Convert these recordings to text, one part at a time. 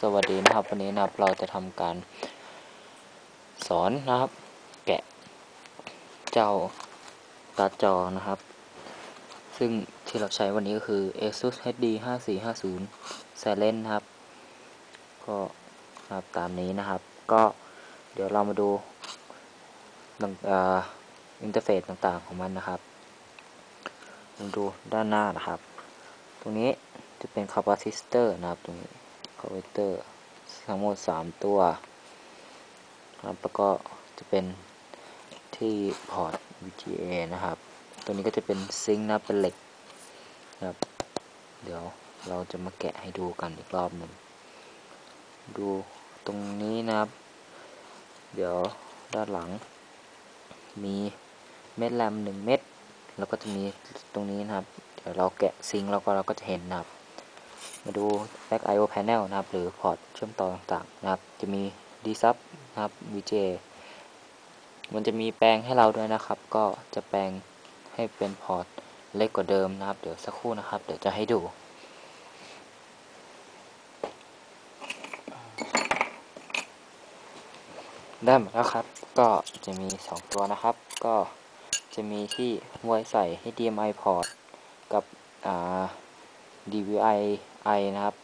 สวัสดีนะครับ วันนี้นะครับเราจะทำการสอนนะครับ แกะเจ้าการ์ดจอนะครับ ซึ่งที่เราใช้วันนี้ก็คือ ASUS HD 5450 Silent นะครับ ก็ครับตามนี้นะครับ ก็เดี๋ยวเรามาดูอินเทอร์เฟซต่างๆของมันนะครับมาดูด้านหน้านะครับ ตรงนี้จะเป็นคาปาซิสเตอร์นะครับตรงนี้ คาปาซิสเตอร์ทั้งหมด 3 ตัวครับแล้วก็จะเป็นที่พอร์ต VGA นะครับ ตัวนี้ก็จะเป็นซิงค์นะเป็นเหล็กนะครับ เดี๋ยวเราจะมาแกะให้ดูกันอีกรอบหนึ่ง ดูตรงนี้นะครับ เดี๋ยวด้านหลัง มีเม็ดแรมหนึ่งเม็ด แล้วก็จะมีตรงนี้นะครับ เดี๋ยวเราแกะซิงค์แล้วก็เราก็จะเห็นนะครับ มาดู back IO panel นะครับ หรือพอร์ตเชื่อมต่อต่างๆนะครับ จะมี d sub นะครับ VJ มันจะมีแปลงให้เราด้วยนะครับ ก็จะแปลงให้เป็นพอร์ตเล็กกว่าเดิมนะครับ เดี๋ยวสักครู่นะครับ เดี๋ยวจะให้ดูได้หมาแล้วครับ ก็จะมี 2 ตัวนะครับ ก็จะมีที่ไว้ใส่ HDMI port กับอ่า DVI I นะครับ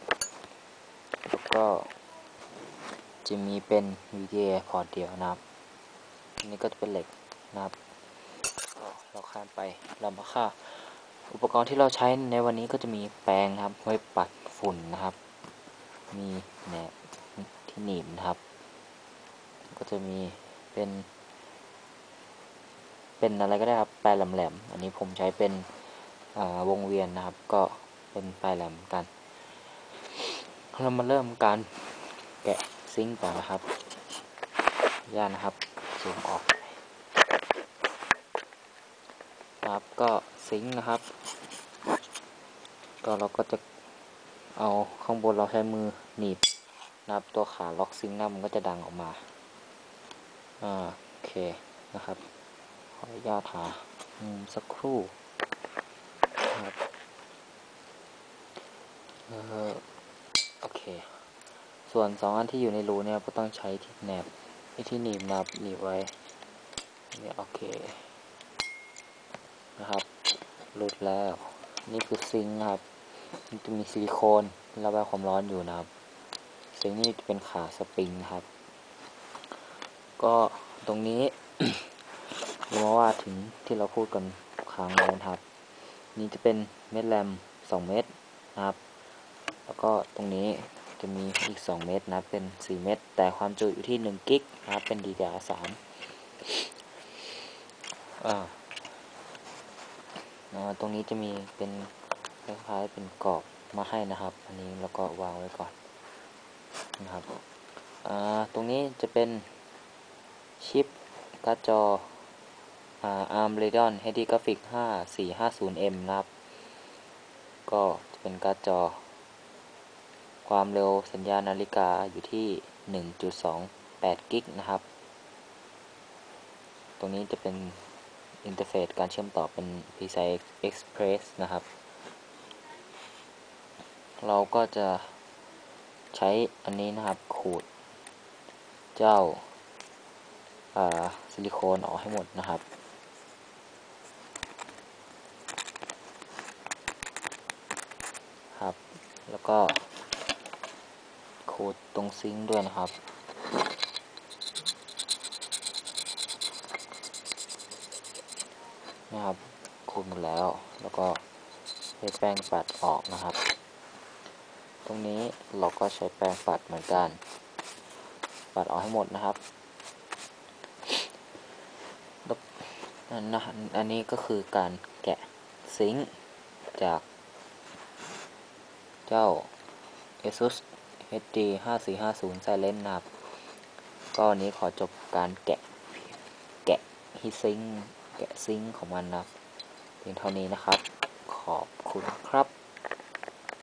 แล้วก็จะมีเป็น VGA พอร์ตเดียวนะครับ อันนี้ก็จะเป็นเหล็กนะครับ เราข้ามไปเรามาค่า อุปกรณ์ที่เราใช้ในวันนี้ก็จะมีแปรงนะครับไว้ปัดฝุ่นนะครับ มีแหนบที่หนีบนะครับ ก็จะมีเป็น เป็นอะไรก็ได้ครับ ปลายแหลมๆ อันนี้ผมใช้เป็นวงเวียนนะครับ ก็เป็นปลายแหลมกัน เรามาเริ่มการแกะซิงค์ก่อนนะครับย่านะครับซูมออกนะครับก็ซิงค์นะครับ ก็เราก็จะเอาข้างบนเราใช้มือหนีบนะครับตัวขาล็อกซิงค์นะมันก็จะดังออกมาอ่าโอเคนะครับขออนุญาตหามุมสักครู่ครับเออ โอเค ส่วนสองอันที่อยู่ในรูเนี่ยก็ต้องใช้ที่แหนบที่หนีบนับหนีบไว้เนี่ยโอเคนะครับหลุดแล้ว นี่คือซิงครับมันจะมีซิลิโคนระบายความร้อนอยู่นะครับซิงนี่จะเป็นขาสปริงครับ ก็ตรงนี้เรามาว่าถึงที่เราพูดกันค้างไว้นะครับ นี่จะเป็นเม็ดแรม2เม็ดนะครับ แล้วก็ตรงนี้จะมีอีก 2 เม็ดนะเป็น 4 เม็ดแต่ความจุอยู่ที่ 1 กิกนะครับเป็น DDR3 อ่าตรงนี้จะมีเป็นคล้ายๆเป็นกรอบมาให้นะครับ อันนี้แล้วก็วางไว้ก่อนนะครับอ่าตรงนี้จะเป็นชิปการ์ดจอ ARM Radeon HD Graphics 5450M นะครับ ก็จะเป็นการ์ดจอ ความเร็วสัญญาณนาฬิกาอยู่ที่ 1.28 กิกนะครับ ตรงนี้จะเป็นอินเทอร์เฟซการเชื่อมต่อเป็น PCI Express นะครับ เราก็จะใช้อันนี้นะครับขูด เจ้าซิลิโคนออกให้หมดนะครับ ครับ แล้วก็ ขูดตรงซิงค์ด้วยนะครับนะครับขูดหมดแล้ว แล้วก็ใช้แป้งปัดออกนะครับ ตรงนี้เราก็ใช้แป้งปัดเหมือนกัน ปัดออกให้หมดนะครับอันนะอันนี้ก็คือการแกะซิงค์จากเจ้า ASUS HD 5450 Silent Nap ก็วันนี้ขอจบการแกะแกะฮีซิงแกะซิงของมันนะครับเพียงเท่านี้นะครับ ขอบคุณครับ